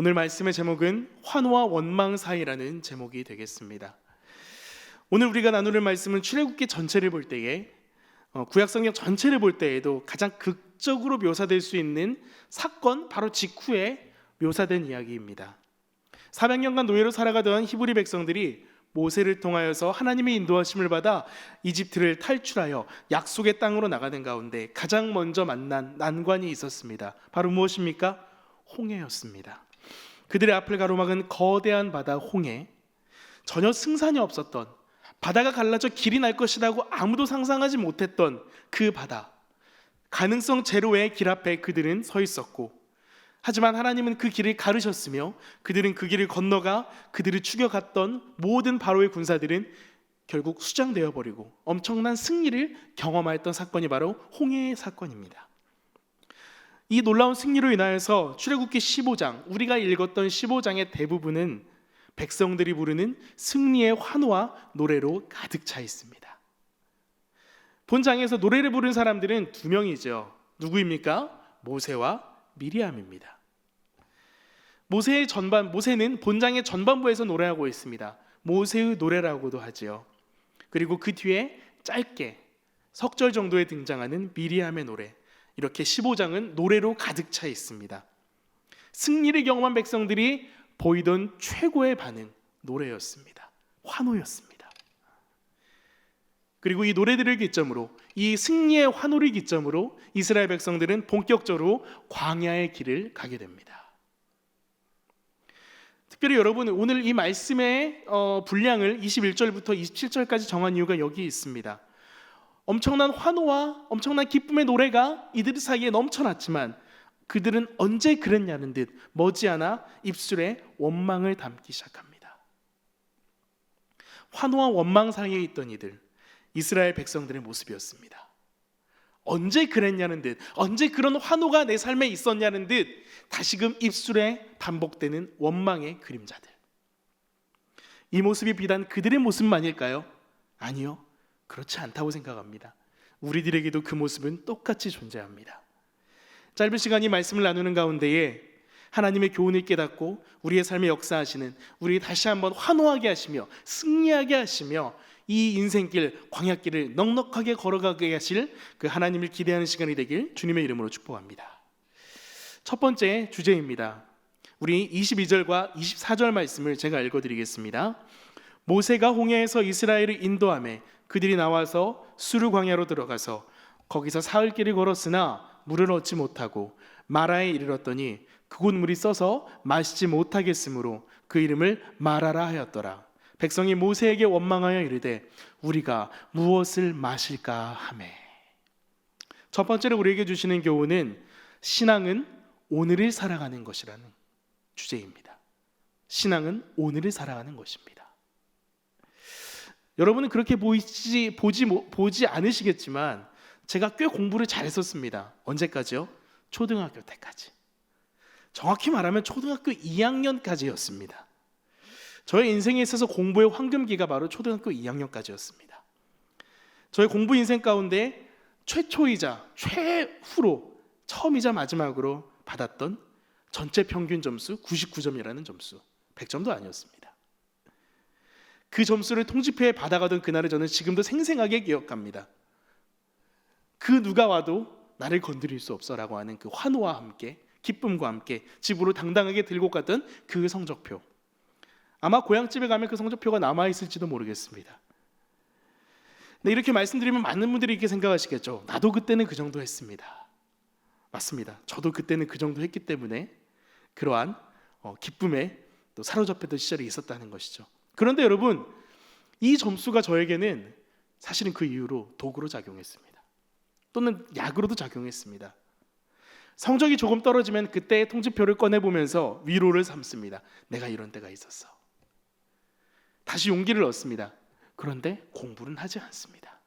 오늘 말씀의 제목은 환호와 원망 사이라는 제목이 되겠습니다. 오늘 우리가 나누는 말씀은 출애굽기 전체를 볼 때에 어, 구약 성경 전체를 볼 때에도 가장 극적으로 묘사될 수 있는 사건 바로 직후에 묘사된 이야기입니다. 400년간 노예로 살아가던 히브리 백성들이 모세를 통하여서 하나님의 인도하심을 받아 이집트를 탈출하여 약속의 땅으로 나가는 가운데 가장 먼저 만난 난관이 있었습니다. 바로 무엇입니까? 홍해였습니다. 그들의 앞을 가로막은 거대한 바다 홍해, 전혀 승산이 없었던 바다가 갈라져 길이 날 것이라고 아무도 상상하지 못했던 그 바다, 가능성 제로의 길 앞에 그들은 서 있었고, 하지만 하나님은 그 길을 가르셨으며 그들은 그 길을 건너가 그들을 죽여갔던 모든 바로의 군사들은 결국 수장되어 버리고 엄청난 승리를 경험하였던 사건이 바로 홍해의 사건입니다. 이 놀라운 승리로 인하여서 출애굽기 15장 우리가 읽었던 15장의 대부분은 백성들이 부르는 승리의 환호와 노래로 가득 차 있습니다. 본장에서 노래를 부른 사람들은 두 명이죠. 누구입니까? 모세와 미리암입니다. 모세의 전반 모세는 본장의 전반부에서 노래하고 있습니다. 모세의 노래라고도 하지요. 그리고 그 뒤에 짧게 석절 정도에 등장하는 미리암의 노래. 이렇게 15장은 노래로 가득 차 있습니다. 승리를 경험한 백성들이 보이던 최고의 반응 노래였습니다. 환호였습니다. 그리고 이 노래들을 기점으로 이 승리의 환호를 기점으로 이스라엘 백성들은 본격적으로 광야의 길을 가게 됩니다. 특별히 여러분 오늘 이 말씀의 어, 분량을 21절부터 27절까지 정한 이유가 여기 있습니다. 엄청난 환호와 엄청난 기쁨의 노래가 이들 사이에 넘쳐났지만 그들은 언제 그랬냐는 듯 머지않아 입술에 원망을 담기 시작합니다. 환호와 원망 사이에 있던 이들 이스라엘 백성들의 모습이었습니다. 언제 그랬냐는 듯 언제 그런 환호가 내 삶에 있었냐는 듯 다시금 입술에 반복되는 원망의 그림자들. 이 모습이 비단 그들의 모습만일까요? 아니요. 그렇지 않다고 생각합니다. 우리들에게도 그 모습은 똑같이 존재합니다. 짧은 시간 이 말씀을 나누는 가운데에 하나님의 교훈을 깨닫고 우리의 삶에 역사하시는 우리 다시 한번 환호하게 하시며 승리하게 하시며 이 인생길 광야길을 넉넉하게 걸어가게 하실 그 하나님을 기대하는 시간이 되길 주님의 이름으로 축복합니다. 첫 번째 주제입니다. 우리 22절과 24절 말씀을 제가 읽어 드리겠습니다. 모세가 홍해에서 이스라엘을 인도함에 그들이 나와서 수르 광야로 들어가서 거기서 사흘 길을 걸었으나 물을 얻지 못하고 마라에 이르렀더니 그곳 물이 써서 마시지 못하겠으므로 그 이름을 마라라 하였더라. 백성이 모세에게 원망하여 이르되 우리가 무엇을 마실까 하매. 첫 번째로 우리에게 주시는 교훈은 신앙은 오늘을 살아가는 것이라는 주제입니다. 신앙은 오늘을 살아가는 것입니다. 여러분은 그렇게 보이지 보지 보지 않으시겠지만 제가 꽤 공부를 잘했었습니다. 언제까지요? 초등학교 때까지. 정확히 말하면 초등학교 2학년까지였습니다. 저의 인생에 있어서 공부의 황금기가 바로 초등학교 2학년까지였습니다. 저의 공부 인생 가운데 최초이자 최후로 처음이자 마지막으로 받았던 전체 평균 점수 99점이라는 점수. 100점도 아니었습니다. 그 점수를 통지표에 받아가던 그날을 저는 지금도 생생하게 기억합니다. 그 누가 와도 나를 건드릴 수 없어라고 하는 그 환호와 함께 기쁨과 함께 집으로 당당하게 들고 갔던 그 성적표. 아마 고향집에 가면 그 성적표가 남아 있을지도 모르겠습니다. 네, 이렇게 말씀드리면 많은 분들이 이렇게 생각하시겠죠. 나도 그때는 그 정도 했습니다. 맞습니다. 저도 그때는 그 정도 했기 때문에 그러한 어, 기쁨에 또 사로잡혔던 시절이 있었다는 것이죠. 그런데 여러분, 이 점수가 저에게는 사실은 그 이후로 도구로 작용했습니다. 또는 약으로도 작용했습니다. 성적이 조금 떨어지면 그때 통지표를 꺼내 보면서 위로를 삼습니다. 내가 이런 때가 있었어. 다시 용기를 얻습니다. 그런데 공부는 하지 않습니다.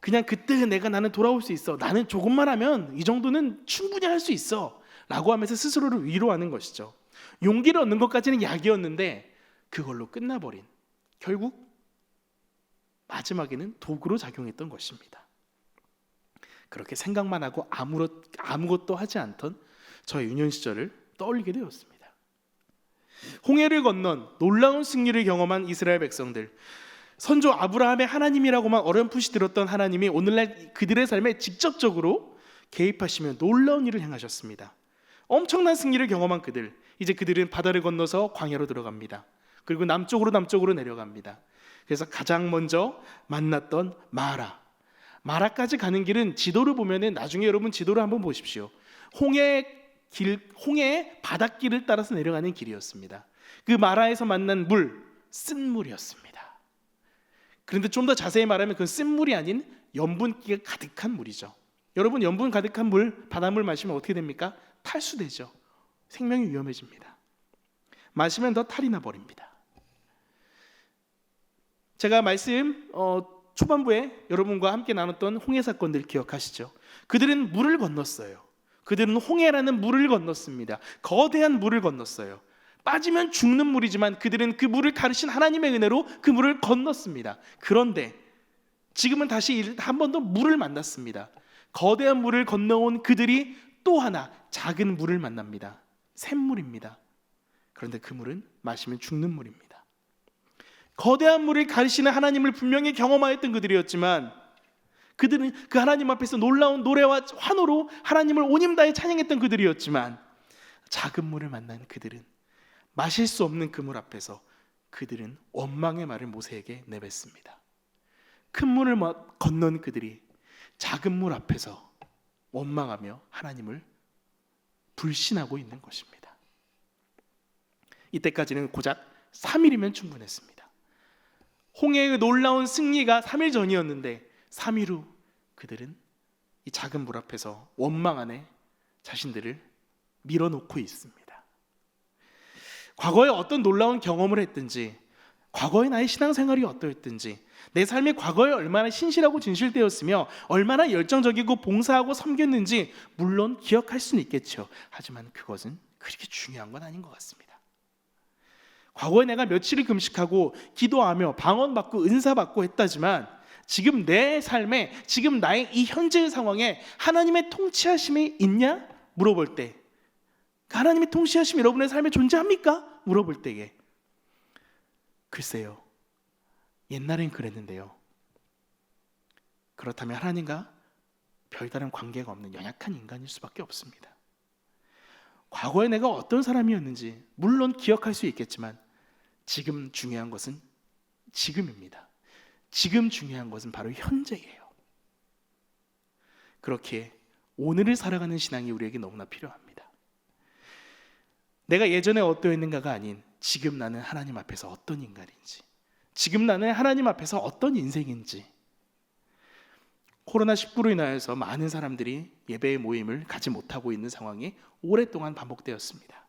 그냥 그때 내가 나는 돌아올 수 있어. 나는 조금만 하면 이 정도는 충분히 할 수 있어. 라고 하면서 스스로를 위로하는 것이죠. 용기를 얻는 것까지는 약이었는데 그걸로 끝나버린 결국 마지막에는 도구로 작용했던 것입니다. 그렇게 생각만 하고 아무것, 아무것도 하지 않던 저의 유년 시절을 떠올리게 되었습니다. 홍해를 건넌 놀라운 승리를 경험한 이스라엘 백성들. 선조 아브라함의 하나님이라고만 어렴풋이 들었던 하나님이 오늘날 그들의 삶에 직접적으로 개입하시며 놀라운 일을 행하셨습니다. 엄청난 승리를 경험한 그들, 이제 그들은 바다를 건너서 광야로 들어갑니다. 그리고 남쪽으로 남쪽으로 내려갑니다. 그래서 가장 먼저 만났던 마라. 마라까지 가는 길은 지도를 보면은 나중에 여러분 지도를 한번 보십시오. 홍해 길, 홍해 바닷길을 따라서 내려가는 길이었습니다. 그 마라에서 만난 물, 쓴 물이었습니다. 그런데 좀 더 자세히 말하면 그 쓴물이 아닌 염분기가 가득한 물이죠. 여러분 염분 가득한 물, 바닷물 마시면 어떻게 됩니까? 탈수되죠. 생명이 위험해집니다. 마시면 더 탈이 나 버립니다. 제가 말씀 어, 초반부에 여러분과 함께 나눴던 홍해 사건들 기억하시죠? 그들은 물을 건넜어요. 그들은 홍해라는 물을 건넜습니다. 거대한 물을 건넜어요. 빠지면 죽는 물이지만 그들은 그 물을 가르신 하나님의 은혜로 그 물을 건넜습니다. 그런데 지금은 다시 한 번 더 물을 만났습니다. 거대한 물을 건너온 그들이 또 하나 작은 물을 만납니다. 샘물입니다. 그런데 그 물은 마시면 죽는 물입니다. 거대한 물을 가르시는 하나님을 분명히 경험하였던 그들이었지만 그들은 그 하나님 앞에서 놀라운 노래와 환호로 하나님을 온힘다해 찬양했던 그들이었지만 작은 물을 만난 그들은 마실 수 없는 그 물 앞에서 그들은 원망의 말을 모세에게 내뱉습니다. 큰 물을 건넌 그들이 작은 물 앞에서 원망하며 하나님을 불신하고 있는 것입니다. 이때까지는 고작 3일이면 충분했습니다. 홍해의 놀라운 승리가 3일 전이었는데 3일 후 그들은 이 작은 물 앞에서 원망 안에 자신들을 밀어놓고 있습니다. 과거에 어떤 놀라운 경험을 했든지 과거의 나의 신앙생활이 어떠했든지 내 삶이 과거에 얼마나 신실하고 진실되었으며 얼마나 열정적이고 봉사하고 섬겼는지 물론 기억할 수는 있겠죠. 하지만 그것은 그렇게 중요한 건 아닌 것 같습니다. 과거에 내가 며칠을 금식하고 기도하며 방언받고 은사받고 했다지만 지금 내 삶에 지금 나의 이 현재의 상황에 하나님의 통치하심이 있냐 물어볼 때그 하나님의 통치하심이 여러분의 삶에 존재합니까? 물어볼 때에 글쎄요 옛날엔 그랬는데요 그렇다면 하나님과 별다른 관계가 없는 연약한 인간일 수밖에 없습니다 과거에 내가 어떤 사람이었는지 물론 기억할 수 있겠지만 지금 중요한 것은 지금입니다. 지금 중요한 것은 바로 현재예요. 그렇게 오늘을 살아가는 신앙이 우리에게 너무나 필요합니다. 내가 예전에 어떠했는가가 아닌 지금 나는 하나님 앞에서 어떤 인간인지, 지금 나는 하나님 앞에서 어떤 인생인지. 코로나19로 인하여서 많은 사람들이 예배의 모임을 가지 못하고 있는 상황이 오랫동안 반복되었습니다.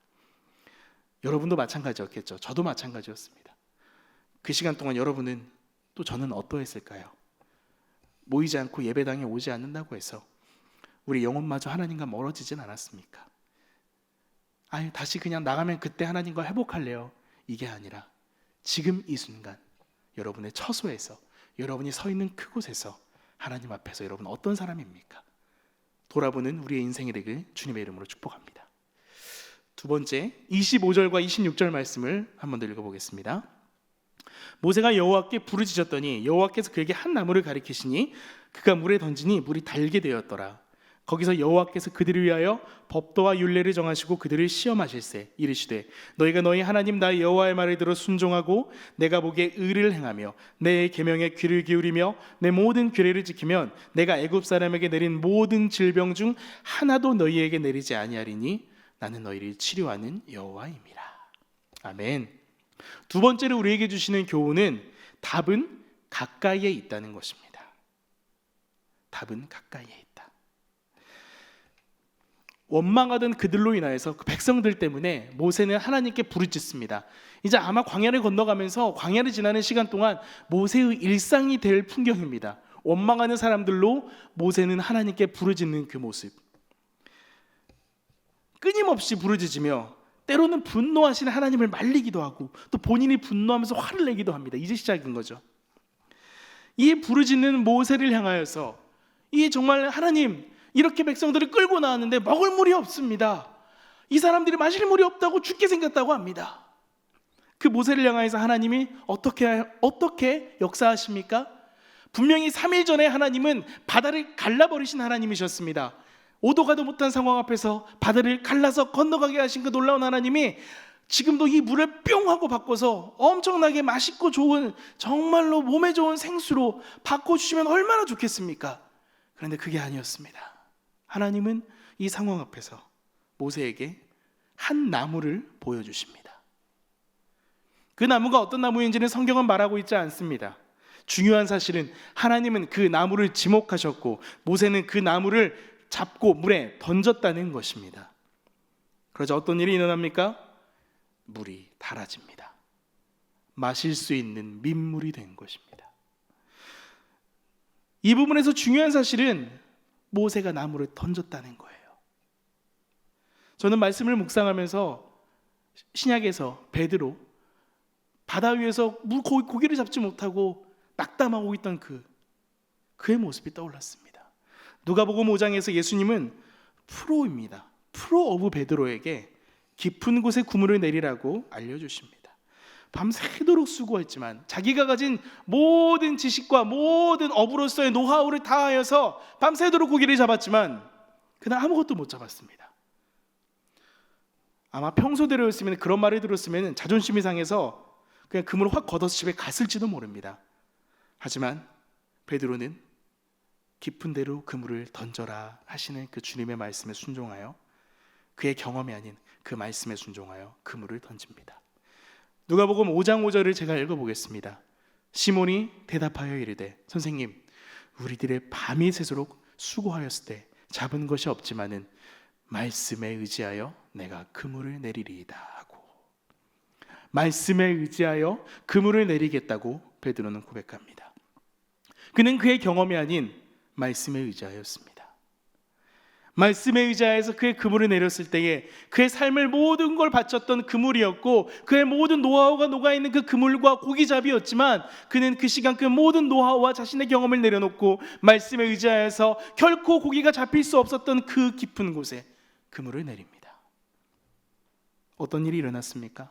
여러분도 마찬가지였겠죠. 저도 마찬가지였습니다. 그 시간 동안 여러분은 또 저는 어떠했을까요? 모이지 않고 예배당에 오지 않는다고 해서 우리 영혼마저 하나님과 멀어지진 않았습니까? 아유, 다시 그냥 나가면 그때 하나님과 회복할래요. 이게 아니라 지금 이 순간 여러분의 처소에서 여러분이 서 있는 그곳에서 하나님 앞에서 여러분 어떤 사람입니까? 돌아보는 우리의 인생이 되길 주님의 이름으로 축복합니다. 두 번째 25절과 26절 말씀을 한번 더 읽어보겠습니다. 모세가 여호와께 부르짖었더니 여호와께서 그에게 한 나무를 가리키시니 그가 물에 던지니 물이 달게 되었더라. 거기서 여호와께서 그들을 위하여 법도와 율례를 정하시고 그들을 시험하실세 이르시되 너희가 너희 하나님 나의 여호와의 말을 들어 순종하고 내가 보기에 의를 행하며 내 계명에 귀를 기울이며 내 모든 규례를 지키면 내가 애굽 사람에게 내린 모든 질병 중 하나도 너희에게 내리지 아니하리니 나는 너희를 치료하는 여호와입니다. 아멘. 두 번째로 우리에게 주시는 교훈은 답은 가까이에 있다는 것입니다. 답은 가까이에 있다. 원망하던 그들로 인하여서 그 백성들 때문에 모세는 하나님께 부르짖습니다. 이제 아마 광야를 건너가면서 광야를 지나는 시간 동안 모세의 일상이 될 풍경입니다. 원망하는 사람들로 모세는 하나님께 부르짖는 그 모습. 끊임없이 부르짖으며 때로는 분노하시는 하나님을 말리기도 하고 또 본인이 분노하면서 화를 내기도 합니다. 이제 시작인 거죠. 이 부르짖는 모세를 향하여서 이 정말 하나님 이렇게 백성들을 끌고 나왔는데 먹을 물이 없습니다. 이 사람들이 마실 물이 없다고 죽게 생겼다고 합니다. 그 모세를 향하여서 하나님이 어떻게 어떻게 역사하십니까? 분명히 3일 전에 하나님은 바다를 갈라버리신 하나님이셨습니다. 오도 가도 못한 상황 앞에서 바다를 갈라서 건너가게 하신 그 놀라운 하나님이 지금도 이 물을 뿅 하고 바꿔서 엄청나게 맛있고 좋은 정말로 몸에 좋은 생수로 바꿔주시면 얼마나 좋겠습니까? 그런데 그게 아니었습니다. 하나님은 이 상황 앞에서 모세에게 한 나무를 보여주십니다. 그 나무가 어떤 나무인지는 성경은 말하고 있지 않습니다. 중요한 사실은 하나님은 그 나무를 지목하셨고 모세는 그 나무를 잡고 물에 던졌다는 것입니다. 그러자 어떤 일이 일어납니까? 물이 달아집니다. 마실 수 있는 민물이 된 것입니다. 이 부분에서 중요한 사실은 모세가 나무를 던졌다는 거예요. 저는 말씀을 묵상하면서 신약에서 베드로 바다 위에서 물 고기를 잡지 못하고 낙담하고 있던 그 그의 모습이 떠올랐습니다. 누가복음 5장에서 예수님은 프로입니다. 프로 오브 베드로에게 깊은 곳에 구물을 내리라고 알려 주십니다. 밤새도록 수고했지만 자기가 가진 모든 지식과 모든 어부로서의 노하우를 다하여서 밤새도록 고기를 잡았지만 그날 아무것도 못 잡았습니다. 아마 평소대로였으면 그런 말을 들었으면 자존심이 상해서 그냥 그물을 확 걷어서 집에 갔을지도 모릅니다. 하지만 베드로는 깊은 데로 그물을 던져라 하시는 그 주님의 말씀에 순종하여 그의 경험이 아닌 그 말씀에 순종하여 그물을 던집니다. 누가복음 5장 5절을 제가 읽어보겠습니다. 시몬이 대답하여 이르되 선생님 우리들의 밤이 새도록 수고하였을 때 잡은 것이 없지만은 말씀에 의지하여 내가 그물을 내리리이다 하고 말씀에 의지하여 그물을 내리겠다고 베드로는 고백합니다. 그는 그의 경험이 아닌 말씀에 의지하였습니다. 말씀에 의지하여서 그의 그물을 내렸을 때에 그의 삶을 모든 걸 바쳤던 그물이었고 그의 모든 노하우가 녹아 있는 그 그물과 고기잡이였지만 그는 그 시간 그 모든 노하우와 자신의 경험을 내려놓고 말씀에 의지하여서 결코 고기가 잡힐 수 없었던 그 깊은 곳에 그물을 내립니다. 어떤 일이 일어났습니까?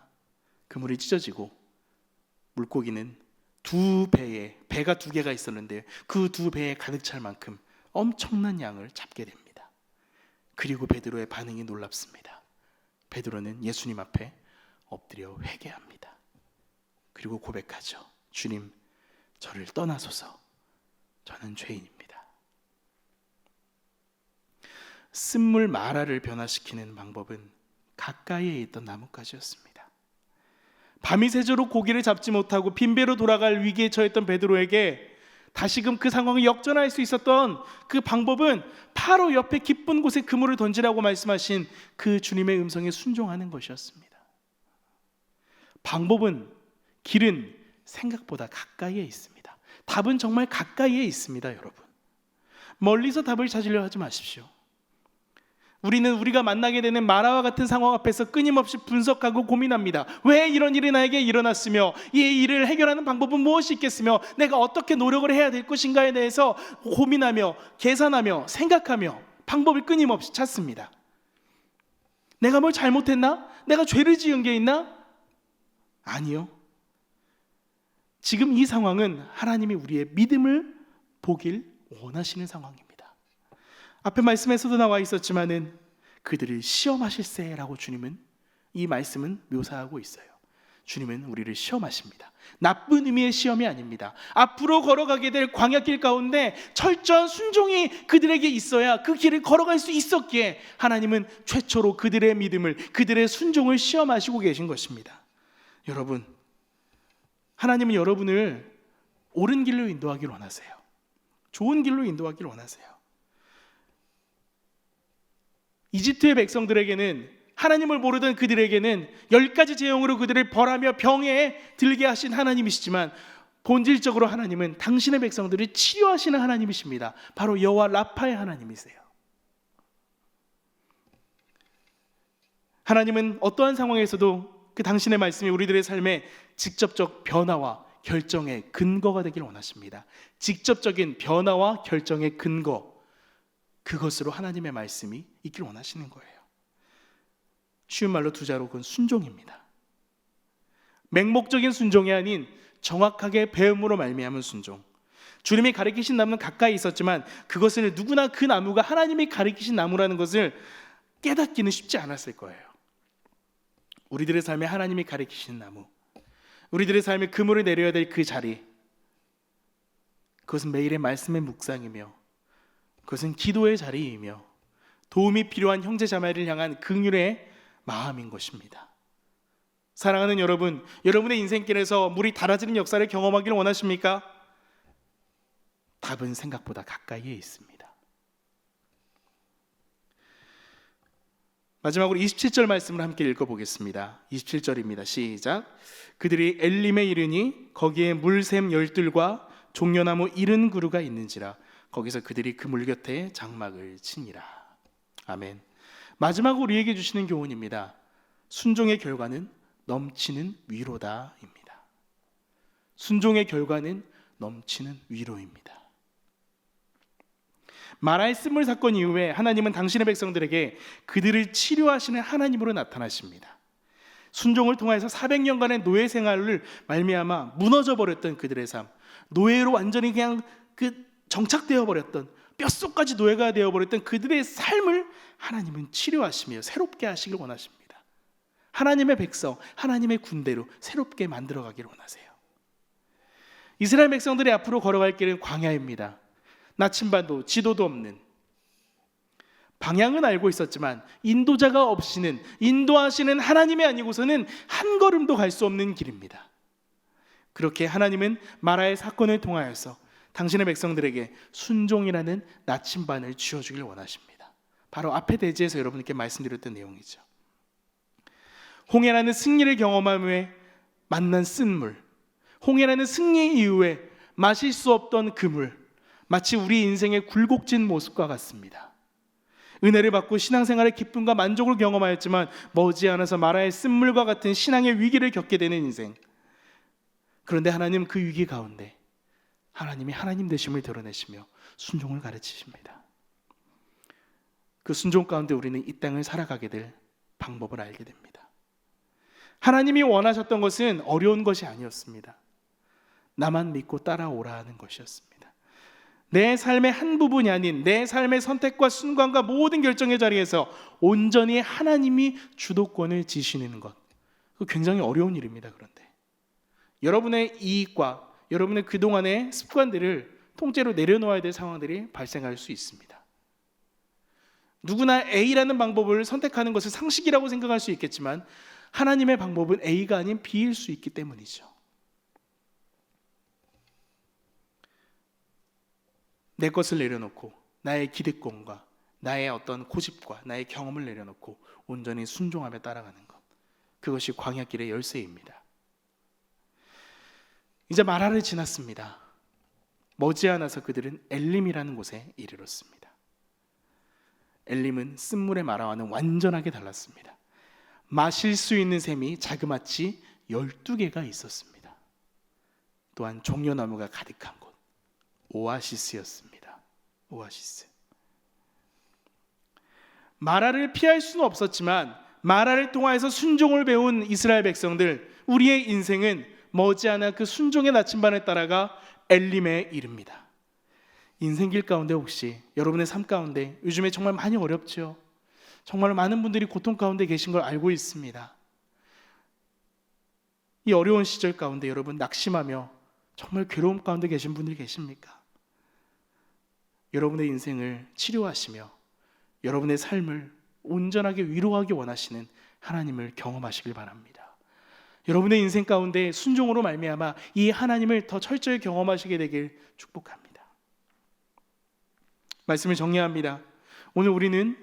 그물이 찢어지고 물고기는 두 배에 배가 두 개가 있었는데 그 두 배에 가득 찰 만큼 엄청난 양을 잡게 됩니다. 그리고 베드로의 반응이 놀랍습니다. 베드로는 예수님 앞에 엎드려 회개합니다. 그리고 고백하죠. 주님, 저를 떠나소서. 저는 죄인입니다. 쓴물 마라를 변화시키는 방법은 가까이에 있던 나뭇가지였습니다. 밤이 새도록 고기를 잡지 못하고 빈배로 돌아갈 위기에 처했던 베드로에게 다시금 그 상황을 역전할 수 있었던 그 방법은 바로 옆에 기쁜 곳에 그물을 던지라고 말씀하신 그 주님의 음성에 순종하는 것이었습니다. 방법은 길은 생각보다 가까이에 있습니다. 답은 정말 가까이에 있습니다, 여러분. 멀리서 답을 찾으려 하지 마십시오. 우리는 우리가 만나게 되는 마라와 같은 상황 앞에서 끊임없이 분석하고 고민합니다. 왜 이런 일이 나에게 일어났으며 이 일을 해결하는 방법은 무엇이 있겠으며 내가 어떻게 노력을 해야 될 것인가에 대해서 고민하며 계산하며 생각하며 방법을 끊임없이 찾습니다. 내가 뭘 잘못했나? 내가 죄를 지은 게 있나? 아니요. 지금 이 상황은 하나님이 우리의 믿음을 보길 원하시는 상황입니다. 앞에 말씀에서도 나와 있었지만은 그들을 시험하실세라고 주님은 이 말씀은 묘사하고 있어요. 주님은 우리를 시험하십니다. 나쁜 의미의 시험이 아닙니다. 앞으로 걸어가게 될 광야길 가운데 철저한 순종이 그들에게 있어야 그 길을 걸어갈 수 있었기에 하나님은 최초로 그들의 믿음을, 그들의 순종을 시험하시고 계신 것입니다. 여러분, 하나님은 여러분을 옳은 길로 인도하기를 원하세요. 좋은 길로 인도하기를 원하세요. 이집트의 백성들에게는 하나님을 모르던 그들에게는 열 가지 재앙으로 그들을 벌하며 병에 들게 하신 하나님이시지만 본질적으로 하나님은 당신의 백성들을 치료하시는 하나님이십니다. 바로 여호와 라파의 하나님이세요. 하나님은 어떠한 상황에서도 그 당신의 말씀이 우리들의 삶에 직접적 변화와 결정의 근거가 되길 원하십니다. 직접적인 변화와 결정의 근거 그것으로 하나님의 말씀이 있길 원하시는 거예요. 쉬운 말로 두 자로 그건 순종입니다. 맹목적인 순종이 아닌 정확하게 배움으로 말미암은 순종. 주님이 가리키신 나무는 가까이 있었지만 그것을 누구나 그 나무가 하나님이 가리키신 나무라는 것을 깨닫기는 쉽지 않았을 거예요. 우리들의 삶에 하나님이 가리키신 나무, 우리들의 삶에 그물을 내려야 될 그 자리, 그것은 매일의 말씀의 묵상이며, 그것은 기도의 자리이며, 도움이 필요한 형제 자매를 향한 긍휼의 마음인 것입니다. 사랑하는 여러분, 여러분의 인생길에서 물이 달아지는 역사를 경험하기를 원하십니까? 답은 생각보다 가까이에 있습니다. 마지막으로 27절 말씀을 함께 읽어보겠습니다. 27절입니다. 시작. 그들이 엘림에 이르니 거기에 물샘 열둘과 종려나무 이른 그루가 있는지라 거기서 그들이 그물 곁에 장막을 치니라. 아멘. 마지막으로 우리에게 주시는 교훈입니다. 순종의 결과는 넘치는 위로다입니다. 순종의 결과는 넘치는 위로입니다. 마라의 쓴물 사건 이후에 하나님은 당신의 백성들에게 그들을 치료하시는 하나님으로 나타나십니다. 순종을 통해서 400년간의 노예 생활을 말미암아 무너져 버렸던 그들의 삶, 노예로 완전히 그냥 그 정착되어 버렸던 뼛속까지 노예가 되어 버렸던 그들의 삶을 하나님은 치료하시며 새롭게 하시길 원하십니다. 하나님의 백성, 하나님의 군대로 새롭게 만들어 가기를 원하세요. 이스라엘 백성들이 앞으로 걸어갈 길은 광야입니다. 나침반도 지도도 없는 방향은 알고 있었지만 인도자가 없이는 인도하시는 하나님이 아니고서는 한 걸음도 갈 수 없는 길입니다. 그렇게 하나님은 마라의 사건을 통하여서 당신의 백성들에게 순종이라는 나침반을 쥐어주길 원하십니다. 바로 앞에 대지에서 여러분께 말씀드렸던 내용이죠. 홍해라는 승리를 경험한 후에 만난 쓴물, 홍해라는 승리 이후에 마실 수 없던 그물, 마치 우리 인생의 굴곡진 모습과 같습니다. 은혜를 받고 신앙생활의 기쁨과 만족을 경험하였지만 머지않아서 마라의 쓴물과 같은 신앙의 위기를 겪게 되는 인생. 그런데 하나님 그 위기 가운데 하나님이 하나님 되심을 드러내시며 순종을 가르치십니다. 그 순종 가운데 우리는 이 땅을 살아가게 될 방법을 알게 됩니다. 하나님이 원하셨던 것은 어려운 것이 아니었습니다. 나만 믿고 따라오라 하는 것이었습니다. 내 삶의 한 부분이 아닌 내 삶의 선택과 순간과 모든 결정의 자리에서 온전히 하나님이 주도권을 지시는 것. 굉장히 어려운 일입니다. 그런데 여러분의 이익과 여러분의 그동안의 습관들을 통째로 내려놓아야 될 상황들이 발생할 수 있습니다. 누구나 A라는 방법을 선택하는 것을 상식이라고 생각할 수 있겠지만 하나님의 방법은 A가 아닌 B일 수 있기 때문이죠. 내 것을 내려놓고 나의 기득권과 나의 어떤 고집과 나의 경험을 내려놓고 온전히 순종하며 따라가는 것. 그것이 광야길의 열쇠입니다. 이제 마라를 지났습니다. 머지않아서 그들은 엘림이라는 곳에 이르렀습니다. 엘림은 쓴물의 마라와는 완전하게 달랐습니다. 마실 수 있는 샘이 자그마치 12개가 있었습니다. 또한 종려나무가 가득한 곳. 오아시스였습니다. 오아시스. 마라를 피할 수는 없었지만 마라를 통하여서 순종을 배운 이스라엘 백성들 우리의 인생은 머지않아 그 순종의 나침반에 따라가 엘림에 이릅니다. 인생길 가운데 혹시 여러분의 삶 가운데 요즘에 정말 많이 어렵죠. 정말 많은 분들이 고통 가운데 계신 걸 알고 있습니다. 이 어려운 시절 가운데 여러분 낙심하며 정말 괴로움 가운데 계신 분들이 계십니까? 여러분의 인생을 치료하시며 여러분의 삶을 온전하게 위로하기 원하시는 하나님을 경험하시길 바랍니다. 여러분의 인생 가운데 순종으로 말미암아 이 하나님을 더 철저히 경험하시게 되길 축복합니다. 말씀을 정리합니다. 오늘 우리는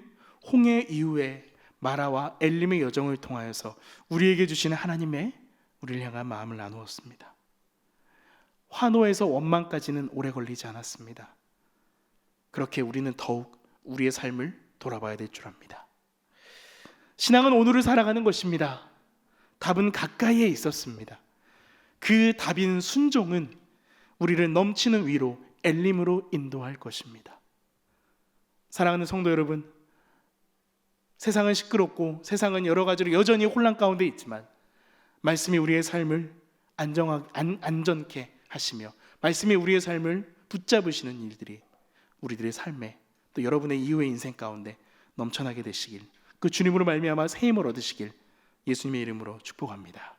홍해 이후에 마라와 엘림의 여정을 통하여서 우리에게 주시는 하나님의 우리를 향한 마음을 나누었습니다. 환호에서 원망까지는 오래 걸리지 않았습니다. 그렇게 우리는 더욱 우리의 삶을 돌아봐야 될 줄 압니다. 신앙은 오늘을 살아가는 것입니다. 답은 가까이에 있었습니다. 그 답인 순종은 우리를 넘치는 위로 엘림으로 인도할 것입니다. 사랑하는 성도 여러분, 세상은 시끄럽고 세상은 여러 가지로 여전히 혼란 가운데 있지만 말씀이 우리의 삶을 안정하, 안, 안전케 하시며 말씀이 우리의 삶을 붙잡으시는 일들이 우리들의 삶에 또 여러분의 이후의 인생 가운데 넘쳐나게 되시길 그 주님으로 말미암아 새 힘을 얻으시길 예수님의 이름으로 축복합니다.